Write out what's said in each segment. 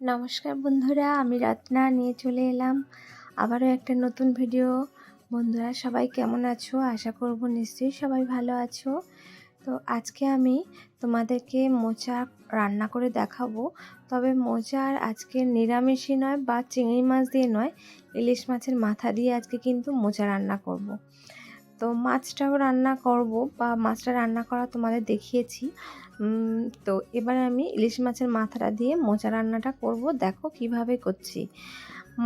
নমস্কার বন্ধুরা, আমি রত্না, নিয়ে চলে এলাম আবারও একটা নতুন ভিডিও বন্ধুরা, সবাই কেমন আছো? আশা করব নিশ্চয়ই সবাই ভালো আছো। তো আজকে আমি তোমাদেরকে মোচা রান্না করে দেখাবো। তবে মোচার আজকে নিরামিষই নয় বা চিংড়ি মাছ দিয়ে নয়, ইলিশ মাছের মাথা দিয়ে আজকে কিন্তু মোচা রান্না করব। তো মাছটাও রান্না করব বা মাছটা রান্না করা তোমাদের দেখিয়েছি। তো এবার আমি ইলিশ মাছের মাথাটা দিয়ে মোচা রান্নাটা করব। দেখো কীভাবে করছি।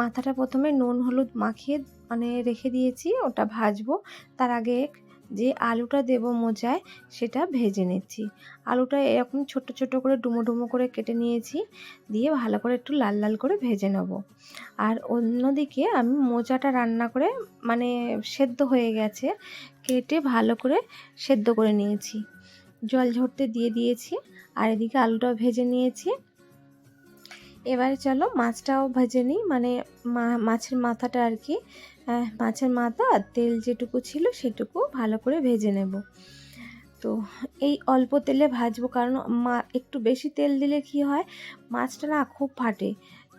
মাথাটা প্রথমে নুন হলুদ মাখিয়ে মানে রেখে দিয়েছি, ওটা ভাজবো। তার আগে যে আলুটা দেব মোচায়, সেটা ভেজে নিচ্ছি। আলুটা এরকম ছোট ছোট করে ডুমো ডুমো করে কেটে নিয়েছি, দিয়ে ভালো করে একটু লাল লাল করে ভেজে নেব। আর অন্যদিকে আমি মোচাটা রান্না করে মানে সেদ্ধ হয়ে গেছে, কেটে ভালো করে সেদ্ধ করে নিয়েছি। জল ঝরতে দিয়ে দিয়েছি, আর এদিকে আলুটাও ভেজে নিয়েছি। এবারে চলো মাছটাও ভেজে নিই মানে মাছের মাথাটা আর কি মাছের মাথা তেল যেটুকু ছিল সেটুকু ভালো করে ভেজে নেব। তো এই অল্প তেলে ভাজবো, কারণ মা, একটু বেশি তেল দিলে কি হয়, মাছটা না খুব ফাটে।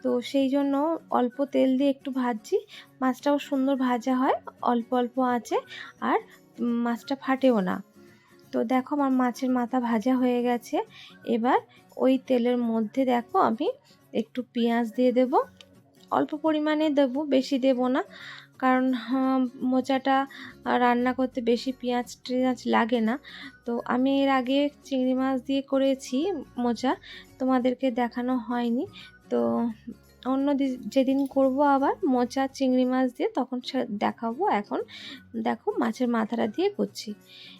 তো সেই জন্য অল্প তেল দিয়ে একটু ভাজছি, মাছটাও সুন্দর ভাজা হয়, অল্প অল্প আছে, আর মাছটা ফাটেও না। তো দেখো আমার মাছের মাথা ভাজা হয়ে গেছে, এবার ওই তেলের মধ্যে দেখো আমি একটু পেঁয়াজ দিয়ে দেব। অল্প পরিমাণে দেব, বেশি দেব না। কারণ মোচাটা রান্না করতে বেশি পেঁয়াজ টেঁয়াজ লাগে না। তো আমি এর আগে চিংড়ি মাছ দিয়ে করেছি মোচা। তোমাদেরকে দেখানো হয়নি। তো অন্য যেদিন করব আবার মোচা, চিংড়ি মাছ দিয়ে তখন দেখাবো এখন। দেখো, মাছের মাথাটা দিয়ে করছি।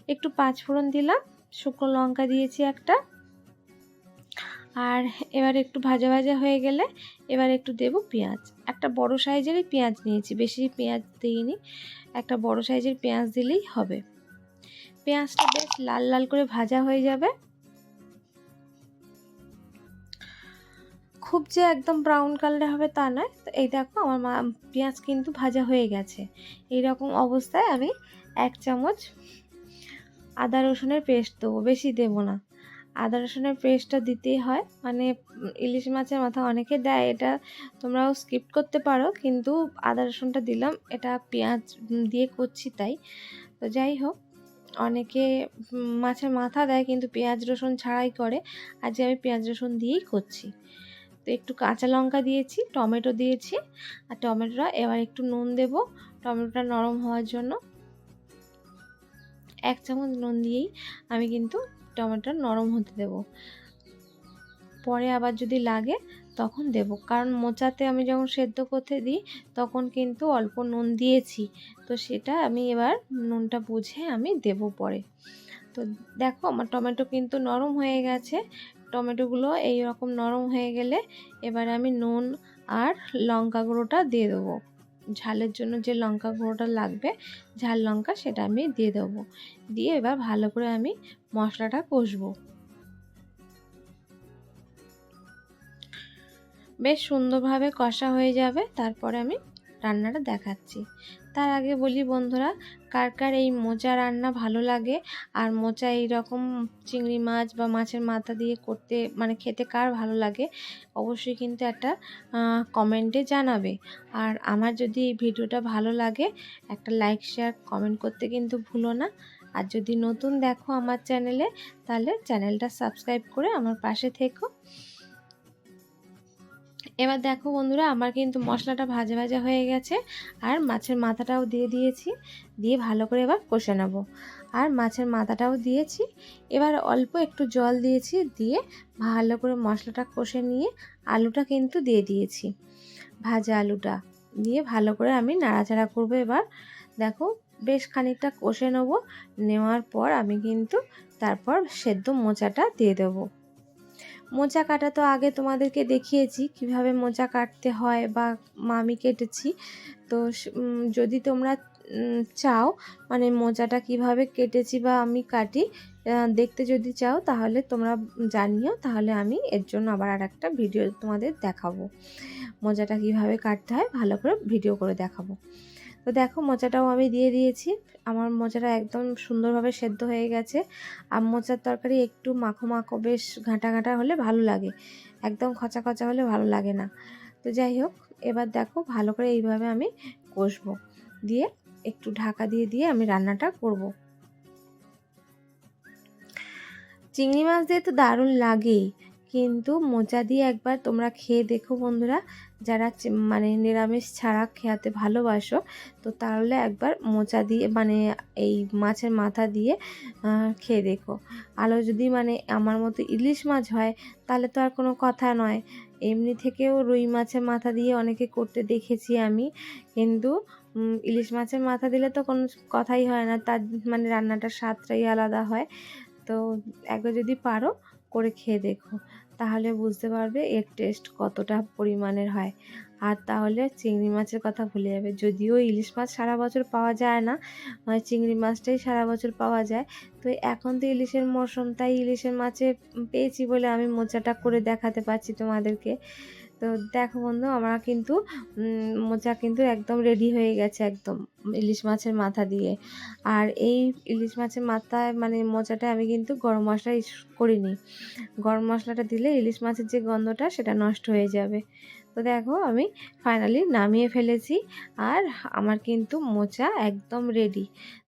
একটু পাঁচ ফোড়ন দিলাম, শুকনো লঙ্কা দিয়েছি একটা। আর এবার একটু ভাজা ভাজা হয়ে গেলে এবার একটু দেব পেঁয়াজ। একটা বড় সাইজেরই পেঁয়াজ নিয়েছি, বেশি পেঁয়াজ দিইনি। একটা বড় সাইজের পেঁয়াজ দিলেই হবে। পেঁয়াজটা বেশ লাল লাল করে ভাজা হয়ে যাবে। খুব যে একদম ব্রাউন কালারে হবে তা নয়। তো এই দেখো আমার মা, পেঁয়াজ কিন্তু ভাজা হয়ে গেছে। এই রকম অবস্থায় আমি এক চামচ আদা রসুনের পেস্ট দেবো, বেশি দেবো না। আদা রসুনের পেস্টটা দিতেই হয়। মানে ইলিশ মাছের মাথা অনেকে দেয়, এটা তোমরাও স্কিপ করতে পারো, কিন্তু আদা রসুনটা দিলাম, এটা পেঁয়াজ দিয়ে করছি তাই। তো যাই হোক, অনেকে মাছের মাথা দেয়, কিন্তু পেঁয়াজ রসুন ছাড়াই করে আজকে আমি পেঁয়াজ রসুন দিয়েই করছি। তো একটু কাঁচা লঙ্কা দিয়েছি, টমেটো দিয়েছি, আর টমেটোটা এবার একটু নুন দেব। টমেটোটা নরম হওয়ার জন্য এক চামচ নুন দিয়েই আমি কিন্তু টমেটোটা নরম হতে দেব। পরে আবার যদি লাগে, তখন দেব। কারণ মোচাতে আমি যখন সেদ্ধ করতে দিই, তখন কিন্তু অল্প নুন দিয়েছি। তো সেটা আমি এবার নুনটা বুঝে আমি দেব পরে। তো দেখো, আমার টমেটো কিন্তু নরম হয়ে গেছে। টমেটোগুলো এই রকম নরম হয়ে গেলে এবার আমি নুন আর লঙ্কা গুঁড়োটা দিয়ে দেবো। ঝালের জন্য যে লঙ্কা গুঁড়োটা লাগবে, ঝাল লঙ্কা সেটা আমি দিয়ে দেবো। দিয়ে এবার ভালো করে আমি মশলাটা কষবো। বেশ সুন্দরভাবে কষা হয়ে যাবে, তারপরে আমি রান্নাটা দেখাচ্ছি। তার আগে বলি বন্ধুরা, কার কার এই মোচা রান্না ভালো লাগে? আর মোচা এইরকম চিংড়ি মাছ বা মাছের মাথা দিয়ে করতে মানে খেতে কার ভালো লাগে? অবশ্যই কিন্তু একটা কমেন্টে জানাবে। আর আমার যদি এই ভিডিওটা ভালো লাগে, একটা লাইক শেয়ার কমেন্ট করতে কিন্তু ভুলো না। আর যদি নতুন দেখো আমার চ্যানেলে তাহলে চ্যানেলটা সাবস্ক্রাইব করে আমার পাশে থেকো। এবার দেখো বন্ধুরা, আমার কিন্তু মশলাটা ভাজা ভাজা হয়ে গেছে, আর মাছের মাথাটাও দিয়ে দিয়েছি, দিয়ে ভালো করে এবার কষে নেব। আর মাছের মাথাটাও দিয়েছি, এবার অল্প একটু জল দিয়েছি, দিয়ে ভালো করে মশলাটা কষে নিয়ে আলুটা কিন্তু দিয়ে দিয়েছি, ভাজা আলুটা। দিয়ে ভালো করে আমি নাড়াচাড়া করব এবার। দেখো, বেশ খানিকটা কষে নেব, নেওয়ার পর আমি কিন্তু তারপর সেদ্ধ মোচাটা দিয়ে দেবো। মোচা কাটা তো আগে তোমাদেরকে দেখিয়েছি, কীভাবে মোচা কাটতে হয় বা আমি কেটেছি। তো যদি তোমরা চাও মানে মোচাটা কীভাবে কেটেছি বা আমি কাটি দেখতে যদি চাও, তাহলে তোমরা জানিও, তাহলে আমি এর জন্য আবার আর একটা ভিডিও তোমাদের দেখাবো। মোজাটা কীভাবে কাটতে হয়, ভালো করে ভিডিও করে দেখাবো। তো দেখো, মোচাটাও আমি দিয়ে দিয়েছি। আমার মোচাটা একদম সুন্দরভাবে সেদ্ধ হয়ে গেছে। আর মোচার তরকারি একটু মাখো মাখো, বেশ ঘাঁটা ঘাঁটা হলে ভালো লাগে। একদম খচা খচা হলে ভালো লাগে না। তো যাই হোক, এবার দেখো ভালো করে এইভাবে আমি কষবো। দিয়ে একটু ঢাকা দিয়ে দিয়ে আমি রান্নাটা করব। চিংড়ি মাছ দিয়ে তো দারুণ লাগেই। কিন্তু মোচা দিয়ে একবার তোমরা খেয়ে দেখো বন্ধুরা, যারা মানে নিরামিষ ছাড়া খেতে ভালোবাসো, তো তাহলে একবার মোচা দিয়ে মানে এই মাছের মাথা দিয়ে খেয়ে দেখো। আলো যদি মানে আমার মতো ইলিশ মাছ হয়, তাহলে তো আর কোনো কথা নয়। এমনি থেকেও রুই মাছের মাথা দিয়ে অনেকে করতে দেখেছি আমি, কিন্তু ইলিশ মাছের মাথা দিলে তো কোনো কথাই হয় না, তার মানে রান্নাটার স্বাদটাই আলাদা হয়। তো একবার যদি পারো, করে খেয়ে দেখো। তাহলে বুঝতে পারবে এর টেস্ট কতটা পরিমাণের হয়। আর তাহলে চিংড়ি মাছের কথা ভুলে যাবে। যদিও ইলিশ মাছ সারা বছর পাওয়া যায় না মানে চিংড়ি মাছটাই সারা বছর পাওয়া যায়। তো এখন তো ইলিশের মরশুম তাই ইলিশের মাছে পেয়েছি বলে আমি মোচাটা করে দেখাতে পারছি তোমাদেরকে। তো দেখো বন্ধু, আমরা কিন্তু মোচা কিন্তু একদম রেডি হয়ে গেছে একদম ইলিশ মাছের মাথা দিয়ে। আর এই ইলিশ মাছের মাথায় মানে মোচাটা আমি কিন্তু গরম মশলা করিনি। গরম মশলাটা দিলে ইলিশ মাছের যে গন্ধটা, সেটা নষ্ট হয়ে যাবে। তো দেখো, আমি ফাইনালি নামিয়ে ফেলেছি। আর আমার কিন্তু মোচা একদম রেডি